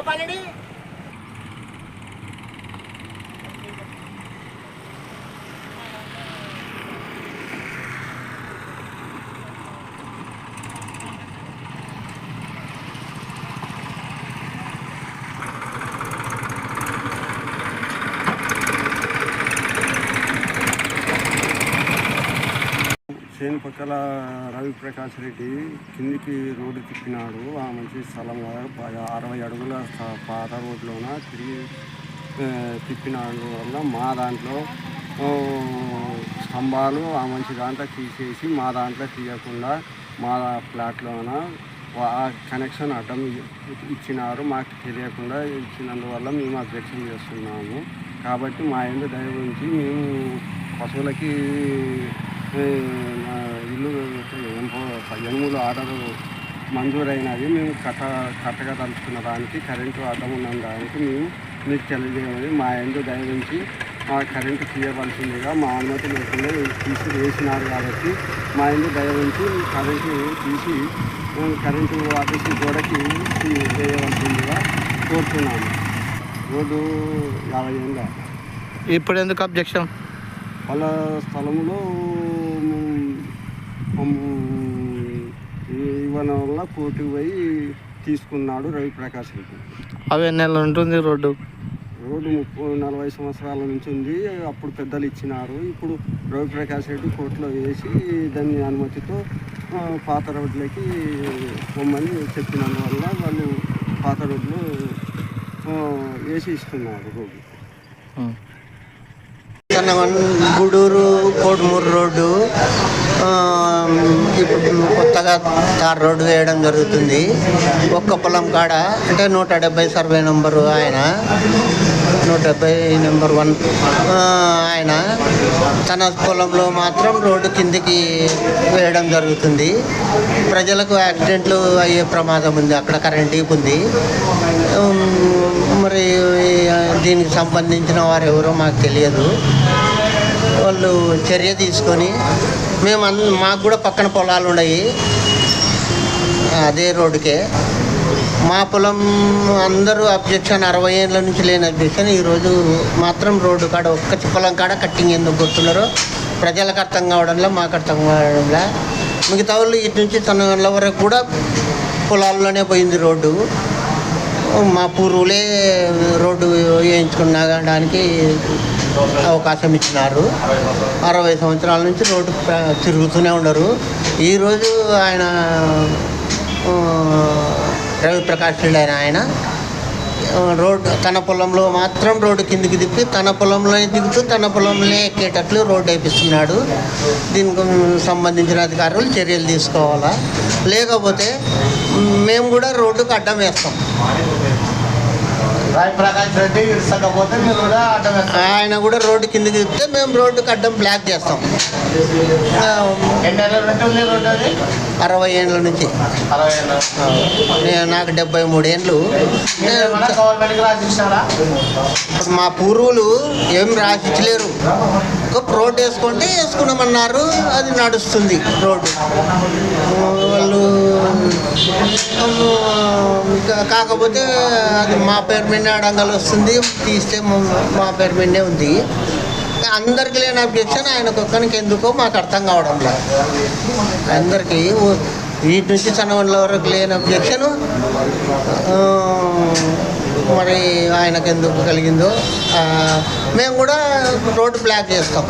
কপালেরই చేను పక్కల రవి ప్రకాష్ రెడ్డి కిందికి రోడ్డు తిప్పినాడు. ఆ మంచి స్థలం అరవై అడుగుల పాత రోడ్లోన తిరిగి తిప్పినాడు వల్ల మా దాంట్లో స్తంభాలు ఆ మంచి దాంట్లో తీసేసి మా దాంట్లో తీయకుండా మా ఫ్లాట్లోన వా- ఆ కనెక్షన్ అడ్డం ఇచ్చినారు. మాకు తెలియకుండా ఇచ్చినందువల్ల మేము అబ్జెక్షన్ చేస్తున్నాము. కాబట్టి మా ఇంటి దయ గురించి మేము పశువులకి ఇల్లు ఎంపో- ఎనుములు ఆర్డర్ మంజూరైనది మేము కట్ట కట్టగా తలుచుకున్న దానికి కరెంటు అడ్డం ఉన్న దానికి మేము మీకు తెలియజేయమని మా ఎందు దయవించి మా కరెంటు తీయవలసిందిగా మా అనుమతి లేకుండా తీసి వేసినారు కాబట్టి మా ఎందు దయవించి కరెంటు తీసి మేము కరెంటు ఆఫీసు గోడకి వేయవలసిందిగా కోరుతున్నాము. రోడ్డు యాభై ఏళ్ళ. ఇప్పుడు ఎందుకు అబ్జెక్షన్? వాళ్ళ స్థలంలో ఇవ్వడం వల్ల కోర్టుకు పోయి తీసుకున్నాడు రవి ప్రకాష్ రెడ్డి. అవి ఎన్ని నెలలు ఉంటుంది రోడ్డు? రోడ్డు ముప్పై నలభై సంవత్సరాల నుంచి ఉంది. అప్పుడు పెద్దలు ఇచ్చినారు. ఇప్పుడు రవి ప్రకాష్ రెడ్డి కోర్టులో వేసి దాని అనుమతితో పాత రోడ్లకి పొమ్మని చెప్పినందువల్ల వాళ్ళు పాత రోడ్లు వేసి ఇస్తున్నారు రోడ్డు. గూడూరు కోడుమూరు రోడ్డు. కొత్తగా తార్ రోడ్డు వేయడం జరుగుతుంది. ఒక్క పొలం కాడ అంటే నూట డెబ్బై సర్వే నెంబరు ఆయన నూట డెబ్బై నెంబర్ వన్ ఆయన తన పొలంలో మాత్రం రోడ్డు కిందికి వేయడం జరుగుతుంది. ప్రజలకు యాక్సిడెంట్లు అయ్యే ప్రమాదం ఉంది అక్కడ కరెంట్ ఉంది. మరి దీనికి సంబంధించిన వారు ఎవరో మాకు తెలియదు. వాళ్ళు చర్య తీసుకొని మేము అన్ మాకు కూడా పక్కన పొలాలు ఉన్నాయి. అదే రోడ్డుకే. మా పొలం అందరూ అబ్జెక్షన్ అరవై ఏళ్ళ నుంచి లేని అబ్జెక్షన్. ఈరోజు మాత్రం రోడ్డు కాడ ఒక్క పొలం కాడ కట్టింగ్ ఎందుకు కొడుతున్నారు ప్రజలకు అర్థం కావడంలో మాకు అర్థం కావడంలో. మిగతా వాళ్ళు ఇటు నుంచి తన వరకు కూడా పొలాల్లోనే పోయింది రోడ్డు. మా పూర్వులే రోడ్డు వేయించుకున్నాడానికి అవకాశం ఇచ్చినారు. అరవై సంవత్సరాల నుంచి రోడ్డు తిరుగుతూనే ఉండరు ఈరోజు ఆయన రవిప్రకాష్ రవి ప్రకాష్ రెడ్డి ఆయన ఆయన రోడ్డు తన పొలంలో మాత్రం రోడ్డు కిందికి దిప్పి తన పొలంలోనే దిగుతూ తన పొలంలోనే ఎక్కేటట్లు రోడ్డు వేపిస్తున్నాడు. దీనికి సంబంధించిన అధికారులు చర్యలు తీసుకోవాలా? లేకపోతే మేము కూడా రోడ్డుకు అడ్డం వేస్తాం. రాయ్ ప్రకాష్ రెడ్డి ఇడసకపోతే మీరు కూడా అడ్డం వేస్తారు ఆయన కూడా రోడ్డు కిందకి తిప్పితే మేము రోడ్డుకి అడ్డం బ్లాక్ చేస్తాం. ఆ, ఎన్ని నెలల నుంచి ఉంది రోడ్డు అది? అరవై ఏళ్ళ నుంచి. అరవై ఏళ్ళు ఆ, నేను నాకు డెబ్బై మూడు గవర్నమెంట్కి రాసిస్తారా ఇప్పుడు మా పూర్వులు ఏం రాసిచ్చలేరు. ఒక రోడ్ వేసుకుంటే వేసుకున్నామన్నారు అది నడుస్తుంది రోడ్డు. వాళ్ళు కాకపోతే అది మా పేరు మీదే అడంగలు వస్తుంది. తీస్తే మా- పేరు మీదే ఉంది. అందరికి లేని అబ్జెక్షన్ ఆయనకు ఒక్కనికి ఎందుకో మాకు అర్థం కావడం లేదు. అందరికీ వీటి నుంచి చనవన్ల వరకు లేని అబ్జెక్షన్ మరి ఆయనకు ఎందుకు కలిగిందో మేము కూడా రోడ్డు బ్లాక్ చేస్తాం.